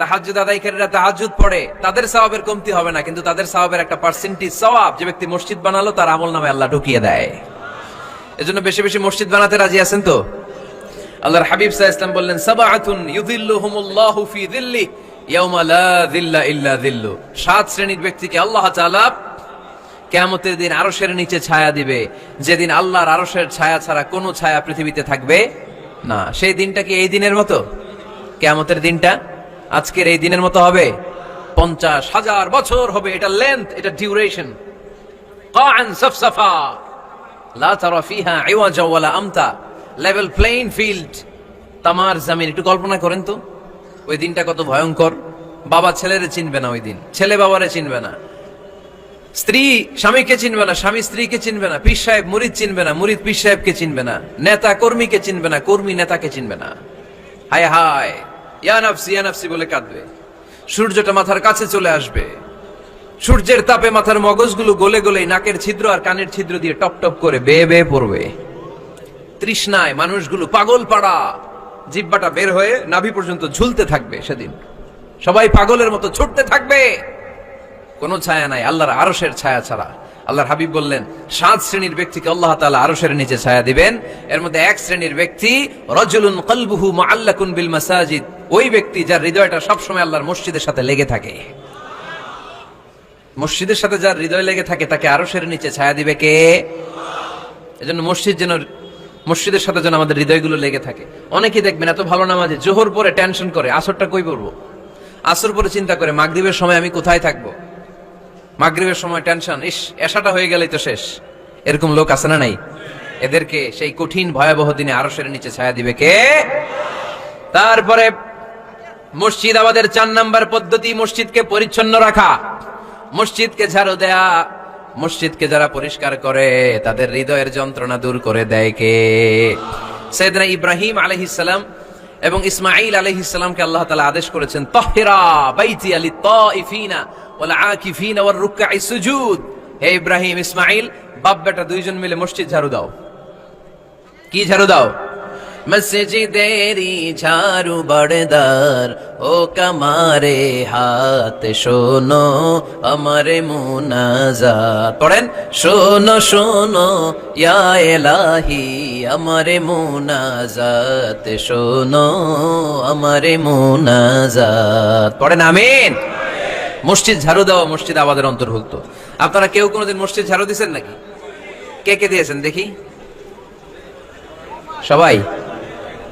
তাহাজ্জুদ আদায়কারীরা তাহাজ্জুদ পড়ে, তাদের সওয়াবের কমতি হবে না, কিন্তু তাদের সওয়াবের একটা পার্সেন্টেজ সওয়াব যে ব্যক্তি মসজিদ বানালো, তার আমল নামে আল্লাহ ঢুকিয়ে দেয়। এজন্য বেশি বেশি মসজিদ বানাতে রাজি আছেন তো? আল্লাহর হাবিব সাহ ইসলাম বললেন, সাবাআতুন ইউযিল্লুহুমুল্লাহু ফি যিল্লি, ইয়াউমা লা যিল্লা ইল্লা যিল্লু। সাত শ্রেণির ব্যক্তিকে আল্লাহ তাআলা কেয়ামতের দিন আরশের নিচে ছায়া দিবে। যেদিন আল্লাহর আরশের ছায়া ছাড়া কোনো ছায়া পৃথিবীতে থাকবে না। সেই দিনটা কি এই দিনের মতো? কেয়ামতের দিনটা? আজকের এই দিনের মতো হবে। পঞ্চাশ হাজার বছর হবে এটা লেন্থ এটা ডিউরেশন লেভেল ফিল্ড তামার জামিন, একটু কল্পনা করেন তো। ওই দিনটা কত ভয়ঙ্কর। বাবা ছেলেরে চিনবে না ওই দিন। ছেলে বাবারে চিনবে না। স্ত্রী স্বামীকে চিনবে না, স্বামী স্ত্রীকে চিনবে না সাহেব চিনবে না সাহেবকে চিনবে না, নেতা কর্মীকে চিনবে না, কর্মী নেতাকে চিনবে না। হায় হায়। ইয়া নাফসি ইয়া নাফসি বলে কাঁদবে। সূর্যটা মাথার কাছে চলে আসবে। সূর্যের তাপে মাথার মগজগুলো গলে গলে নাকের ছিদ্র আর কানের ছিদ্র দিয়ে টপ টপ করে বেয়ে বেয়ে পড়বে। তৃষ্ণায় মানুষগুলো পাগল পাড়া। জিব্বাটা বের হয়ে নাভি পর্যন্ত ঝুলতে থাকবে সেদিন। সবাই পাগলের মতো ছুটতে থাকবে। কোনো ছায়া নাই, আল্লাহর আরশের ছায়া ছাড়া। আল্লাহর হাবিব বললেন, সাত শ্রেণির ব্যক্তিকে আল্লাহ তাআলা আরশের নিচে ছায়া দিবেন। এর মধ্যে এক শ্রেণির ব্যক্তি, রজুলুন কলবুহু মুআল্লাকুন বিল মাসাজিদ। ওই ব্যক্তি যার হৃদয়টা সবসময় আল্লাহর মসজিদের সাথে লেগে থাকে। মসজিদের সাথে যার হৃদয় লেগে থাকে, তাকে আরশের নিচে ছায়া দিবে কে? এজন্য মসজিদ যেন, মসজিদের সাথে যেন আমাদের হৃদয়গুলো লেগে থাকে। অনেকেই দেখবেন, এত ভালো নামাজে জোহর পরে টেনশন করে, আসরটা কই পড়ব? আসর পরে চিন্তা করে, মাগরিবের সময় আমি কোথায় থাকব? মাগরিবের সময় টেনশন ইস, এসাটা হয়ে গেলেই তো শেষ। এরকম লোক আছে না নাই? এদেরকে সেই কঠিন ভয়াবহ দিনে আরশের নিচে ছায়া দিবে কে? তারপরে মসজিদ, আমাদের চার নাম্বার পদ্ধতি, মসজিদকে পরিচ্ছন্ন রাখা। মসজিদকে ঝাড়ু দেয়া। মসজিদকে যারা পরিষ্কার করে, তাদের হৃদয়ের যন্ত্রণা দূর করে দেয় কে? সৈয়দনা ইব্রাহিম আলহিসাল্লাম এবং ইসমাইল আলহ ইসলামকে আল্লাহ তালা আদেশ করেছেন, তহেরা বাইতি আলী তিনা ওয়াল আকিফিনা ওয়ার রুকআই সুজুদ। হে ইব্রাহিম ইসমাইল বাপ বেটা দুইজন মিলে মসজিদ ঝাড়ু দাও। কি ঝাড়ু দাও? মসজিদেরি ঝাড়ু বড়দার, ও কামারে হাত শোনো আমারে মুনাজাত পড়েন? শোনো শোনো, ইয়া এলাহি, আমারে মুনাজাত শোনো আমারে মুনাজাত। পড়েন? আমিন। মসজিদ ঝাড়ু দেওয়া মসজিদ আমাদের অন্তর্ভুক্ত। আপনারা কেউ কোনোদিন মসজিদ ঝাড়ু দিয়েছেন নাকি? কে কে দিয়েছেন? দেখি। সবাই।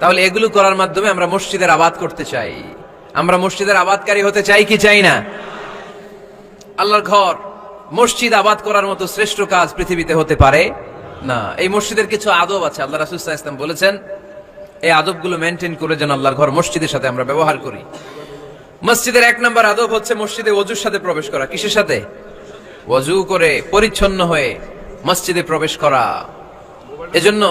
তাহলে এগুলো করার মাধ্যমে আমরা মসজিদের আবাদ করতে চাই। আমরা মসজিদের আবাদকারী হতে চাই কি চাই না? আল্লাহর ঘর, মসজিদ আবাদ করার মতো শ্রেষ্ঠ কাজ পৃথিবীতে হতে পারে? না, এই মসজিদের কিছু আদব আছে। আল্লাহ রাসুল ইসলাম বলেছেন, এই আদবগুলো মেনটেন করে যেন আল্লাহর ঘর মসজিদের সাথে আমরা ব্যবহার করি। মসজিদের এক নম্বর আদব হচ্ছে মসজিদে অজুর সাথে প্রবেশ করা। কিসের সাথে? অজু করে পরিচ্ছন্ন হয়ে মসজিদে প্রবেশ করা। এজন্য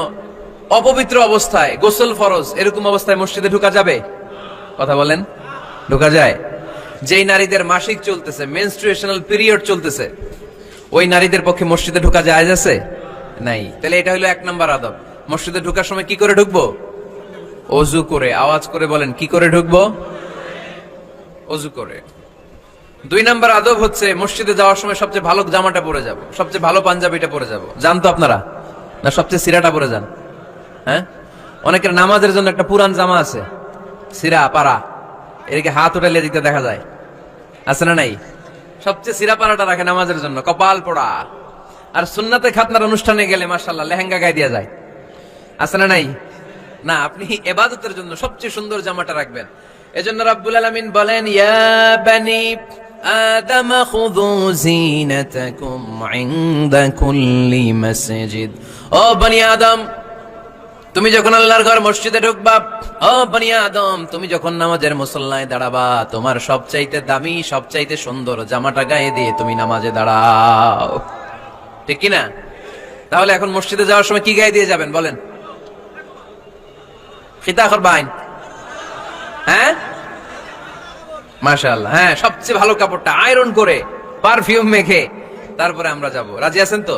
অপবিত্র অবস্থায়, গোসল ফরজ, এরকম অবস্থায় মসজিদে ঢুকা যাবে? কথা বলেন। ঢুকা যায়। যেই নারীদের মাসিক চলতেছে মেনস্ট্রুয়েশনাল পিরিয়ড চলতেছে, ওই নারীদের পক্ষে মসজিদে ঢুকা যায় আছে? নাই। তাহলে এটা হলো এক নম্বর আদব। মসজিদে ঢুকার সময় কি করে ঢুকবো? অজু করে। আওয়াজ করে বলেন, কি করে ঢুকবো? অজু করে। দুই নাম্বার আদব হচ্ছে, মসজিদে যাওয়ার সময় সবচেয়ে ভালো জামাটা পরে যাব। সবচেয়ে ভালো পাঞ্জাবিটা পরে যাব। জানতো আপনারা? না, সবচেয়ে সিরাটা পরে যান। হ্যাঁ? অনেকের নামাজের জন্য একটা পুরান জামা আছে। সিরা, পাড়া। এদিকে হাত উঠালে দিতে দেখা যায়। আছে না নাই? সবচেয়ে সিরা পাড়াটা রাখে নামাজের জন্য, কপাল পোড়া। আর সুন্নাতে খাতনার অনুষ্ঠানে গেলে মাশাল্লাহ লেহেঙ্গা গায়ে দেওয়া যায়। আছে না নাই? না, আপনি এবাদতের জন্য সবচেয়ে সুন্দর জামাটা রাখবেন। এজন্য রাব্বুল আলামিন বলেন, ইয়া বানি আদম, খুযু জিনাতাকুম ইনদা কুল্লি মাসজিদ। ও বনি আদম তুমি যখন আল্লাহর ঘর মসজিদে ঢুকবা, ও বনি আদম, তুমি যখন নামাজের মুসল্লায় দাঁড়াবা, তোমার সবচাইতে দামি, সবচাইতে সুন্দর জামাটা গায়ে দিয়ে তুমি নামাজে দাঁড়াও। ঠিক না? তাহলে এখন মসজিদে যাওয়ার সময় কি গায়ে দিয়ে যাবেন, বলেন? খিতা করবাইন হ্যাঁ? মাশাআল্লাহ হ্যাঁ সবচেয়ে ভালো কাপড়টা, আয়রন করে পারফিউম মেখে, তারপরে আমরা যাব। রাজি আছেন তো?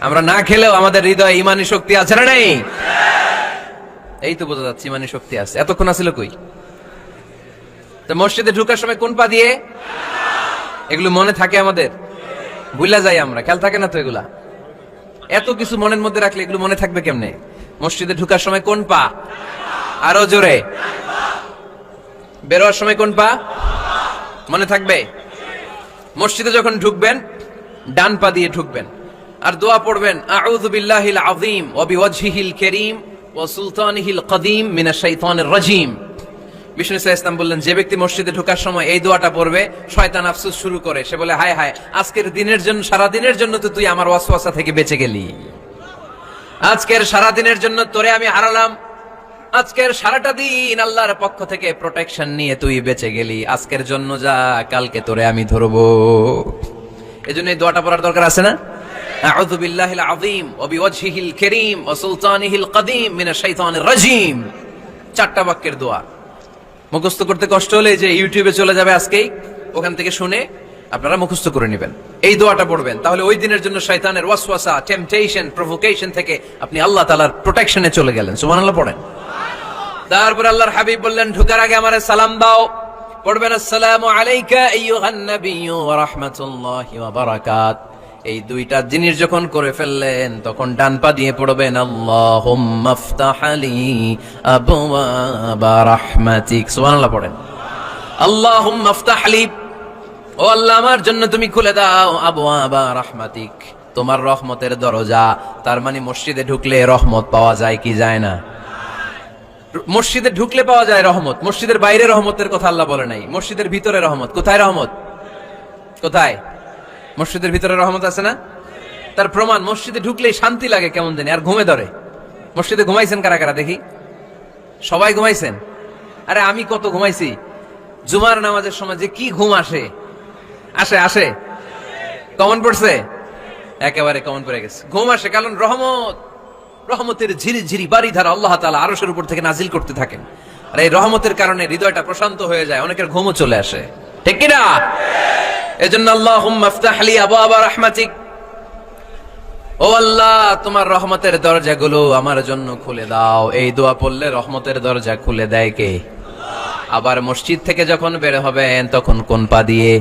আমরা না খেলেও আমাদের হৃদয়ে ইমানি শক্তি আছে না নেই? এই তো বোঝা যাচ্ছে ইমানি শক্তি আছে। এতক্ষণ আছিল কই? তো মসজিদে ঢুকার সময় কোন পা দিয়ে? এগুলো মনে থাকে আমাদের? ভুলা যাই আমরা, খেয়াল থাকে না তো এগুলা? এত কিছু মনের মধ্যে রাখলে এগুলো মনে থাকবে কেমনে? মসজিদে ঢুকার সময় কোন পা? আরও জোরে। বেরোয়ার সময় কোন পা? মনে থাকবে? মসজিদে যখন ঢুকবেন, ডান পা দিয়ে ঢুকবেন। আর দোয়া পড়বেন, আউযু বিল্লাহিল আযীম ওয়া বিওয়াজহিল কারীম ওয়া সুলতানিহিল কদীম মিনাশ শাইতানির রাজীম। বিষ্ণু ইসলাম বললেন, যে ব্যক্তি মসজিদে ঢোকার সময় এই দোয়াটা পড়বে, শয়তান আফসোস শুরু করে। সে বলে, হায় হায়, আজকের দিনের জন্য সারা দিনের জন্য তো তুই আমার ওয়াসওয়াসা থেকে বেঁচে গেলি। আজকের সারা দিনের জন্য তোরে আমি হারালাম। আজকের সারাটা দিন আল্লাহর পক্ষ থেকে প্রোটেকশন নিয়ে তুই বেঁচে গেলি। আজকের জন্য যা, কালকে তোরে আমি ধরবো। এজন্য এই দোয়াটা পড়ার দরকার আছে না? আযীম ওয়া বিওয়াজহিল কারীম ওয়া সুলতানিহিল কদীম মিনাশ শাইতানির রাজীম। চারটা বাক্যের দোয়া। মুখস্থ করতে কষ্ট হলে যে ইউটিউবে চলে যাবে আজকেই, ওখান থেকে শুনে আপনারা মুখস্থ করে নেবেন। এই দোয়াটা পড়বেন। তাহলে ওই দিনের জন্য শয়তানের ওয়াসওয়াসা টেম্পটেশন প্রভোকেশন থেকে আপনি আল্লাহ তালার প্রোটেকশনে চলে গেলেন। সুবহানাল্লাহ, পড়েন। তারপর আল্লাহর হাবিব বললেন, ঢুকার আগে আমারে সালাম দাও। পড়বেন, আসসালামু আলাইকা আইয়ুহান নাবিয়্যু ওয়া রাহমাতুল্লাহি ওয়া বারাকাত। এই দুইটা জিনিস যখন করে ফেললেন, তখন ডান পা দিয়ে পড়বেন সুবহানাল্লাহ পড়েন। লি। ও আল্লাহ, আমার জন্য তুমি খুলে দাও আবওয়াবা রাহমাতিক। তোমার রহমতের দরজা। তার মানে মসজিদে ঢুকলে রহমত পাওয়া যায় কি যায় না? মসজিদে ঢুকলে পাওয়া যায় রহমত। মসজিদের বাইরে রহমতের কথা আল্লাহ বলে নাই। মসজিদের ভিতরে রহমত। কোথায় রহমত? কোথায়? মসজিদের ভিতরে রহমত আছে না? তার প্রমাণ, মসজিদে ঢুকলেই শান্তি লাগে কেমন জানি, আর ঘুমে ধরে। মসজিদে ঘুমাইছেন কারা কারা দেখি? সবাই ঘুমাইছেন? আরে আমি কত ঘুমাইছি? জুমার নামাজের সময় যে কি ঘুম আসে? আসে আসে। কমন পড়ছে? একেবারে কমন পড়ে গেছে। ঘুম আসে কারণ রহমত, রহমতের ঝিরি ঝিরি বাড়ি ধারা আল্লাহ তালা আরশের উপর থেকে নাজিল করতে থাকেন। আর এই রহমতের কারণে হৃদয়টা প্রশান্ত হয়ে যায়, অনেকের ঘুমও চলে আসে। ঠিক কিনা? এজন্য আল্লাহ মাফতাহলি আবু আবা রহমাতিক। ও আল্লাহ, তোমার রহমতের দরজাগুলো আমার জন্য খুলে দাও। এই দোয়া পড়লে রহমতের দরজা খুলে দেয় কে? আবার মসজিদ থেকে যখন বের হবেন, তখন কোন পা দিয়ে?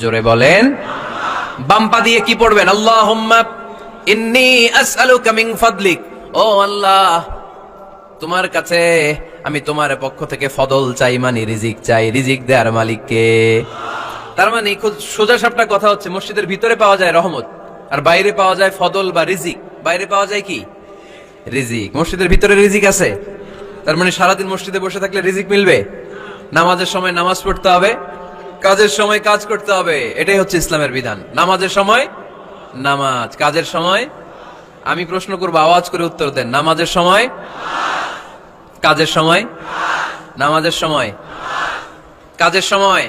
জোরে বলেন। বাম পা দিয়ে কি পড়বেন? আল্লাহ ইন্নি আসআলুকা মিন ফাদলিক। ও আল্লাহ, তোমার কাছে আমি তোমার পক্ষ থেকে ফদল চাই মানে রিজিক চাই। রিজিক দেওয়ার মালিককে তার মানে সোজা সাপটা কথা হচ্ছে, মসজিদের ভিতরে পাওয়া যায় রহমত, আর বাইরে পাওয়া যায় ফদল বা রিজিক। বাইরে পাওয়া যায় কি? রিজিক। মসজিদের ভিতরে রিজিক আছে? তার মানে সারাদিন মসজিদে বসে থাকলে রিজিক মিলবে? নামাজের সময় নামাজ পড়তে হবে, কাজের সময় কাজ করতে হবে, এটাই হচ্ছে ইসলামের বিধান। নামাজের সময় নামাজ, কাজের সময় আমি প্রশ্ন করব, আওয়াজ করে উত্তর দেন। নামাজের সময় কাজের সময় নামাজের সময় কাজের সময়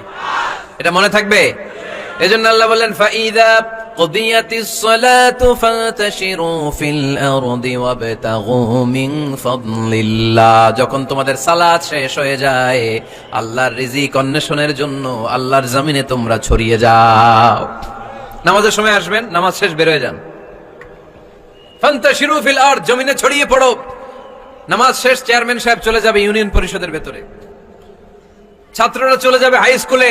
এটা মনে থাকবে এজন্য আল্লাহ বললেন ফাইদা قضيت الصلاة فانتشروا في الأرض وابتغوا من فضل الله যখন তোমাদের সালাত শেষ হয়ে যায় আল্লাহর রিজিক অন্বেষণের জন্য আল্লাহর জমিনে তোমরা ছড়িয়ে যাও নামাজের সময় আসবেন নামাজ শেষ বের হয়ে যান ফান্তাশিরু ফিল আরদ জমিনে ছড়িয়ে পড়ো নামাজ শেষ চেয়ারম্যান সাহেব চলে যাবে ইউনিয়ন পরিষদের ভেতরে ছাত্ররা চলে যাবে হাই স্কুলে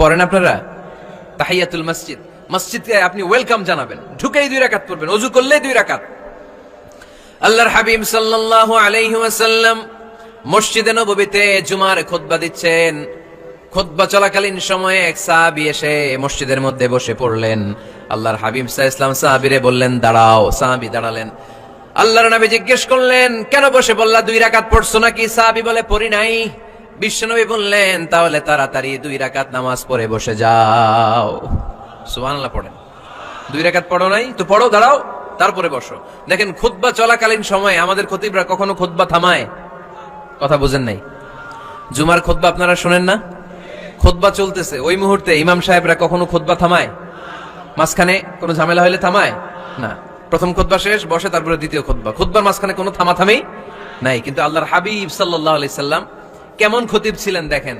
পড়েন আপনারা? তাহিয়াতুল মসজিদ। মসজিদকে আপনি ওয়েলকাম জানাবেন। ঢুকেই দুই রাকাত পড়বেন, অজু করলেই দুই রাকাত। আল্লাহর হাবিব সাল্লাল্লাহু আলাইহি ওয়াসাল্লাম মসজিদে নববীতে জুমার খুতবা দিচ্ছেন। খুতবা চলাকালীন সময়ে এক সাহাবী এসে মসজিদের মধ্যে বসে পড়লেন। আল্লাহর হাবিব সাল্লাল্লাহু ইসলাম সাহাবীরে বললেন, দাঁড়াও। সাহাবী দাঁড়ালেন। আল্লাহর নবী জিজ্ঞেস করলেন, কেন বসে বললা দুই রাকাত পড়ছো নাকি? সাহাবী বলে, পড়ি নাই। বিশ্বনবী বললেন, তাহলে তাড়াতাড়ি দুই রাকাত নামাজ পড়ে বসে যাও। সুবহানাল্লাহ পড়েন। দুই রাকাত পড়ো নাই, তো পড়ো, দাঁড়াও, তারপরে বসো। দেখেন, খুতবা চলাকালীন সময় আমাদের খতিবরা কখনো খুতবা থামায়? কথা বুঝেন নাই? জুমার খুতবা আপনারা শোনেন না? খুতবা চলতেছে, ওই মুহূর্তে ইমাম সাহেবরা কখনো খুতবা থামায়? মাঝখানে কোনো ঝামেলা হলে থামায়? না। প্রথম খুতবা শেষ, বসে, তারপরে দ্বিতীয় খুতবা। খুতবার মাঝখানে কোনো থামাথামি নাই। কিন্তু আল্লাহর হাবিব সাল্লাহ আলি সাল্লাম কেমন খতিব ছিলেন দেখেন।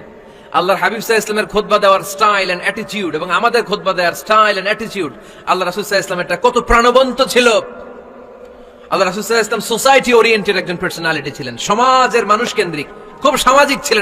আল্লাহর হাবিব সাহা ইসলামের খোদবা দেওয়ার স্টাইল এন্ড অ্যাটিটিউড এবং আমাদের খোদবা দেওয়ার স্টাইল এন্ড অ্যাটিটিউড আল্লাহ রাসুল সাহা ইসলামেরটা কত প্রাণবন্ত ছিল। আল্লাহ রাসুল সাহা ইসলাম সোসাইটি ওরিয়েন্টেড একজন পার্সোনালিটি ছিলেন, সমাজের মানুষ কেন্দ্রিক খুব সামাজিক ছিলেন।